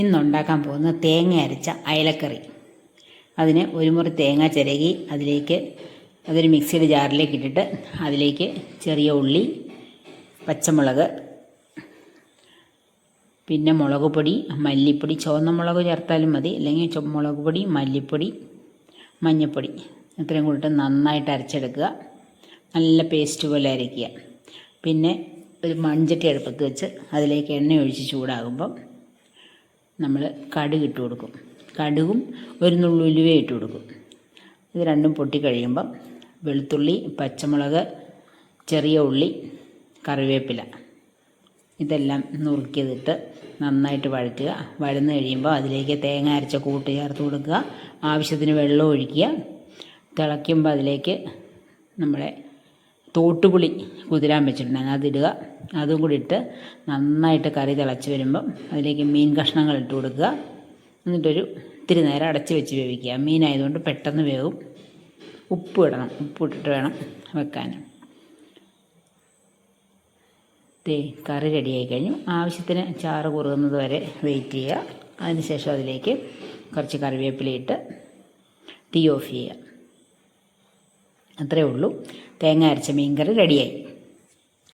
ഇന്നുണ്ടാക്കാൻ പോകുന്ന തേങ്ങ അരച്ച അയലക്കറി. അതിന് ഒരു മുറി തേങ്ങ ചിരകി അതിലേക്ക് അതൊരു മിക്സിയുടെ ജാറിലേക്ക് ഇട്ടിട്ട് അതിലേക്ക് ചെറിയ ഉള്ളി പച്ചമുളക് പിന്നെ മുളക് പൊടി മല്ലിപ്പൊടി ചുവന്ന മുളക് ചേർത്താലും മതി. അല്ലെങ്കിൽ മുളക് പൊടി മല്ലിപ്പൊടി മഞ്ഞൾപ്പൊടി ഇത്രയും കൂടിയിട്ട് നന്നായിട്ട് അരച്ചെടുക്കുക. നല്ല പേസ്റ്റ് പോലെ അരയ്ക്കുക. പിന്നെ ഒരു മൺചട്ടി അടുപ്പത്ത് വെച്ച് അതിലേക്ക് എണ്ണ ഒഴിച്ച് ചൂടാകുമ്പം നമ്മൾ കടുക് ഇട്ട് കൊടുക്കും. കടുകും ഒരു നുള്ളു ഉലുവ ഇട്ട് കൊടുക്കും. ഇത് രണ്ടും പൊട്ടി കഴിയുമ്പം വെളുത്തുള്ളി പച്ചമുളക് ചെറിയ ഉള്ളി കറിവേപ്പില ഇതെല്ലാം നുറുക്കിയതിട്ട് നന്നായിട്ട് വഴറ്റുക. വഴന്ന് കഴിയുമ്പോൾ അതിലേക്ക് തേങ്ങ അരച്ച കൂട്ട് ചേർത്ത് കൊടുക്കുക. ആവശ്യത്തിന് വെള്ളം ഒഴിക്കുക. തിളയ്ക്കുമ്പോൾ അതിലേക്ക് നമ്മുടെ തോട്ടുപുളി കുതിരാൻ വെച്ചിട്ടുണ്ടെങ്കിൽ അതിടുക അതും കൂടി ഇട്ട് നന്നായിട്ട് കറി തിളച്ച് വരുമ്പം അതിലേക്ക് മീൻ കഷ്ണങ്ങൾ ഇട്ട് കൊടുക്കുക. എന്നിട്ടൊരു ഇത്തിരി നേരം അടച്ച് വെച്ച് വേവിക്കുക. മീനായതുകൊണ്ട് പെട്ടെന്ന് വേവും. ഉപ്പ് ഇടണം. ഉപ്പ് ഇട്ടിട്ട് വേണം വെക്കാൻ. തേ കറി റെഡിയായി കഴിഞ്ഞു. ആവശ്യത്തിന് ചാറ് കുറുകുന്നത് വരെ വെയിറ്റ് ചെയ്യുക. അതിനുശേഷം അതിലേക്ക് കുറച്ച് കറിവേപ്പില ഇട്ട് തീ ഓഫ് ചെയ്യുക. അത്രയേ ഉള്ളൂ. തേങ്ങ അരച്ച മീൻ കറി റെഡിയായി.